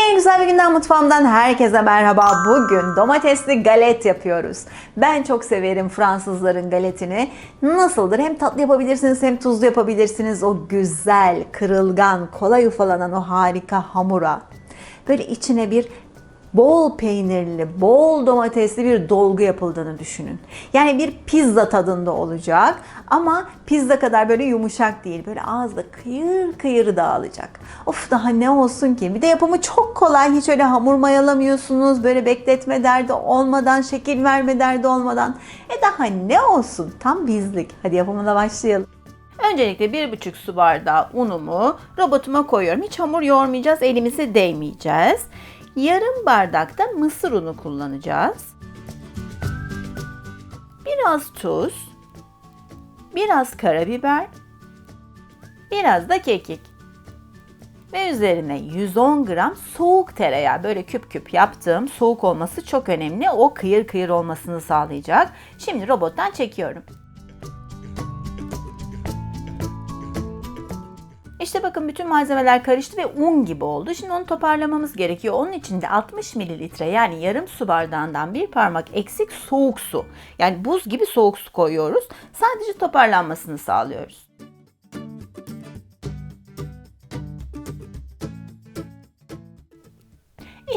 Yine en güzel bir günden mutfağımdan herkese merhaba. Bugün domatesli galet yapıyoruz. Ben çok severim Fransızların galetini. Nasıldır? Hem tatlı yapabilirsiniz hem tuzlu yapabilirsiniz. O güzel, kırılgan, kolay ufalanan o harika hamura. Böyle içine bir bol peynirli, bol domatesli bir dolgu yapıldığını düşünün. Yani bir pizza tadında olacak ama pizza kadar böyle yumuşak değil. Böyle ağızda kıyır kıyır dağılacak. Of daha ne olsun ki? Bir de yapımı çok kolay. Hiç öyle hamur mayalamıyorsunuz. Böyle bekletme derdi olmadan, şekil verme derdi olmadan. E daha ne olsun? Tam bizlik. Hadi yapımına başlayalım. Öncelikle 1,5 su bardağı unumu robotuma koyuyorum. Hiç hamur yoğurmayacağız, elimize değmeyeceğiz. Yarım bardak da mısır unu kullanacağız. Biraz tuz, biraz karabiber, biraz da kekik. Ve üzerine 110 gram soğuk tereyağı böyle küp küp yaptığım soğuk olması çok önemli. O kıyır kıyır olmasını sağlayacak. Şimdi robottan çekiyorum. İşte bakın bütün malzemeler karıştı ve un gibi oldu. Şimdi onu toparlamamız gerekiyor. Onun için de 60 mililitre yani yarım su bardağından bir parmak eksik soğuk su. Yani buz gibi soğuk su koyuyoruz. Sadece toparlanmasını sağlıyoruz.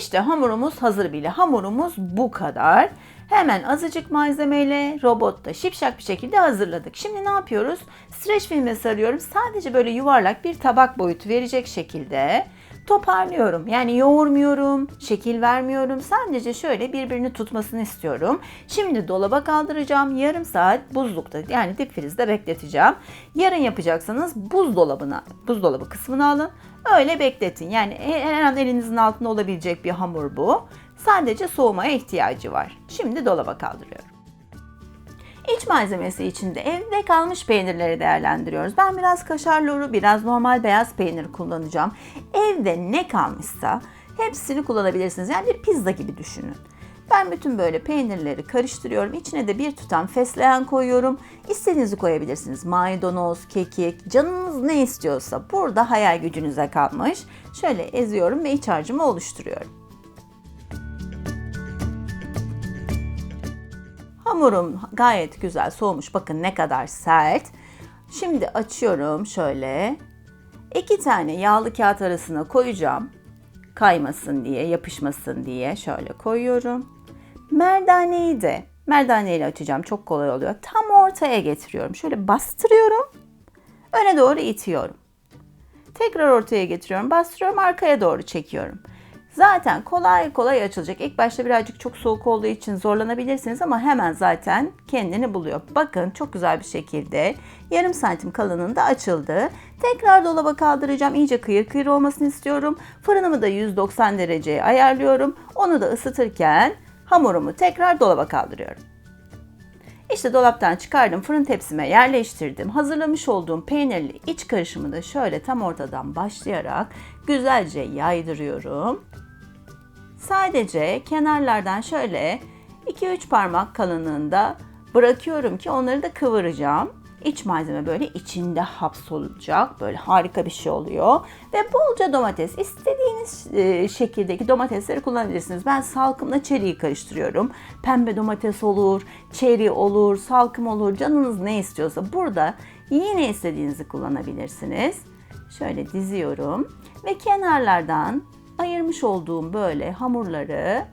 İşte hamurumuz hazır bile. Hamurumuz bu kadar. Hemen azıcık malzemeyle robotta şipşak bir şekilde hazırladık. Şimdi ne yapıyoruz? Streç filme sarıyorum. Sadece böyle yuvarlak bir tabak boyutu verecek şekilde toparlıyorum. Yani yoğurmuyorum, şekil vermiyorum. Sadece şöyle birbirini tutmasını istiyorum. Şimdi dolaba kaldıracağım. Yarım saat buzlukta yani dip frizde bekleteceğim. Yarın yapacaksanız buzdolabına, buzdolabı kısmını alın. Öyle bekletin. Yani her an elinizin altında olabilecek bir hamur bu. Sadece soğumaya ihtiyacı var. Şimdi dolaba kaldırıyorum. İç malzemesi için de evde kalmış peynirleri değerlendiriyoruz. Ben biraz kaşar loru, biraz normal beyaz peynir kullanacağım. Evde ne kalmışsa hepsini kullanabilirsiniz. Yani bir pizza gibi düşünün. Ben bütün böyle peynirleri karıştırıyorum. İçine de bir tutam fesleğen koyuyorum. İstediğinizi koyabilirsiniz. Maydanoz, kekik, canınız ne istiyorsa burada hayal gücünüze kalmış. Şöyle eziyorum ve iç harcımı oluşturuyorum. Hamurum gayet güzel soğumuş. Bakın ne kadar sert. Şimdi açıyorum şöyle. İki tane yağlı kağıt arasına koyacağım. Kaymasın diye, yapışmasın diye şöyle koyuyorum. Merdaneyi de merdaneyle açacağım. Çok kolay oluyor. Tam ortaya getiriyorum. Şöyle bastırıyorum. Öne doğru itiyorum. Tekrar ortaya getiriyorum. Bastırıyorum. Arkaya doğru çekiyorum. Zaten kolay kolay açılacak. İlk başta birazcık çok soğuk olduğu için zorlanabilirsiniz ama hemen zaten kendini buluyor. Bakın çok güzel bir şekilde yarım santim kalınlığında açıldı. Tekrar dolaba kaldıracağım. İyice kıyır kıyır olmasını istiyorum. Fırınımı da 190 dereceye ayarlıyorum. Onu da ısıtırken hamurumu tekrar dolaba kaldırıyorum. İşte dolaptan çıkardım, fırın tepsime yerleştirdim. Hazırlamış olduğum peynirli iç karışımı da şöyle tam ortadan başlayarak güzelce yaydırıyorum. Sadece kenarlardan şöyle 2-3 parmak kalınlığında bırakıyorum ki onları da kıvıracağım. İç malzeme böyle içinde hapsolacak. Böyle harika bir şey oluyor. Ve bolca domates. istediğiniz e, şekildeki domatesleri kullanabilirsiniz. Ben salkımla çeriği karıştırıyorum. Pembe domates olur, çeri olur, salkım olur. Canınız ne istiyorsa burada yine istediğinizi kullanabilirsiniz. Şöyle diziyorum ve kenarlardan ayırmış olduğum böyle hamurları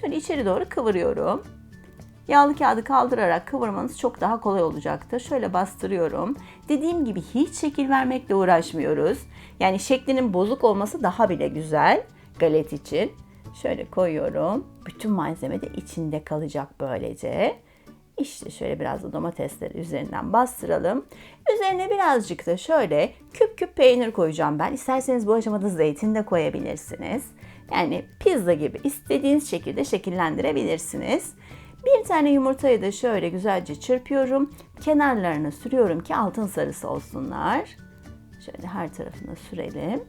şöyle içeri doğru kıvırıyorum. Yağlı kağıdı kaldırarak kıvırmanız çok daha kolay olacaktır. Şöyle bastırıyorum. Dediğim gibi hiç şekil vermekle uğraşmıyoruz. Yani şeklinin bozuk olması daha bile güzel galet için. Şöyle koyuyorum. Bütün malzeme de içinde kalacak böylece. İşte şöyle biraz da domatesleri üzerinden bastıralım. Üzerine birazcık da şöyle küp küp peynir koyacağım ben. İsterseniz bu aşamada zeytin de koyabilirsiniz. Yani pizza gibi istediğiniz şekilde şekillendirebilirsiniz. Bir tane yumurtayı da şöyle güzelce çırpıyorum. Kenarlarına sürüyorum ki altın sarısı olsunlar. Şöyle her tarafına sürelim.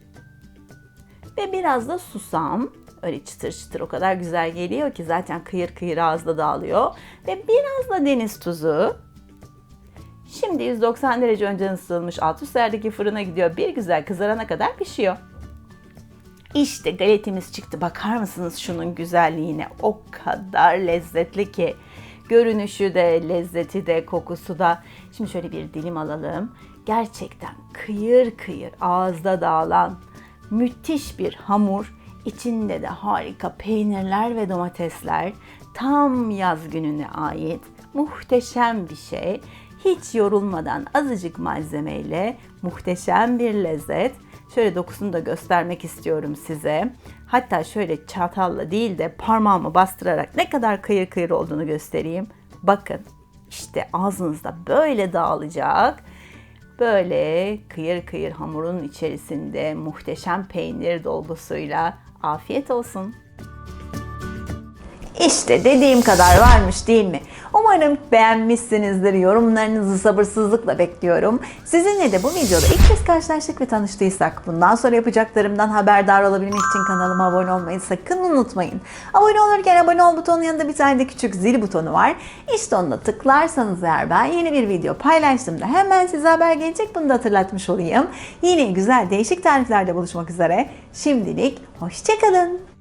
Ve biraz da susam. Öyle çıtır çıtır o kadar güzel geliyor ki zaten kıyır kıyır ağızda dağılıyor. Ve biraz da deniz tuzu. Şimdi 190 derece önceden ısıtılmış alt üst ayardaki fırına gidiyor. Bir güzel kızarana kadar pişiyor. İşte galetimiz çıktı. Bakar mısınız şunun güzelliğine? O kadar lezzetli ki. Görünüşü de, lezzeti de, kokusu da. Şimdi şöyle bir dilim alalım. Gerçekten kıyır kıyır ağızda dağılan müthiş bir hamur. İçinde de harika peynirler ve domatesler. Tam yaz gününe ait muhteşem bir şey. Hiç yorulmadan azıcık malzemeyle muhteşem bir lezzet. Şöyle dokusunu da göstermek istiyorum size. Hatta şöyle çatalla değil de parmağımı bastırarak ne kadar kıyır kıyır olduğunu göstereyim. Bakın işte ağzınızda böyle dağılacak. Böyle kıyır kıyır hamurun içerisinde muhteşem peynir dolgusuyla afiyet olsun. İşte dediğim kadar varmış değil mi? Umarım beğenmişsinizdir. Yorumlarınızı sabırsızlıkla bekliyorum. Sizinle de bu videoda ilk kez karşılaştık ve tanıştıysak bundan sonra yapacaklarımdan haberdar olabilmek için kanalıma abone olmayı sakın unutmayın. Abone olurken abone ol butonunun yanında bir tane de küçük zil butonu var. İşte onunla tıklarsanız eğer ben yeni bir video paylaştığımda hemen size haber gelecek. Bunu da hatırlatmış olayım. Yine güzel değişik tariflerde buluşmak üzere. Şimdilik hoşçakalın.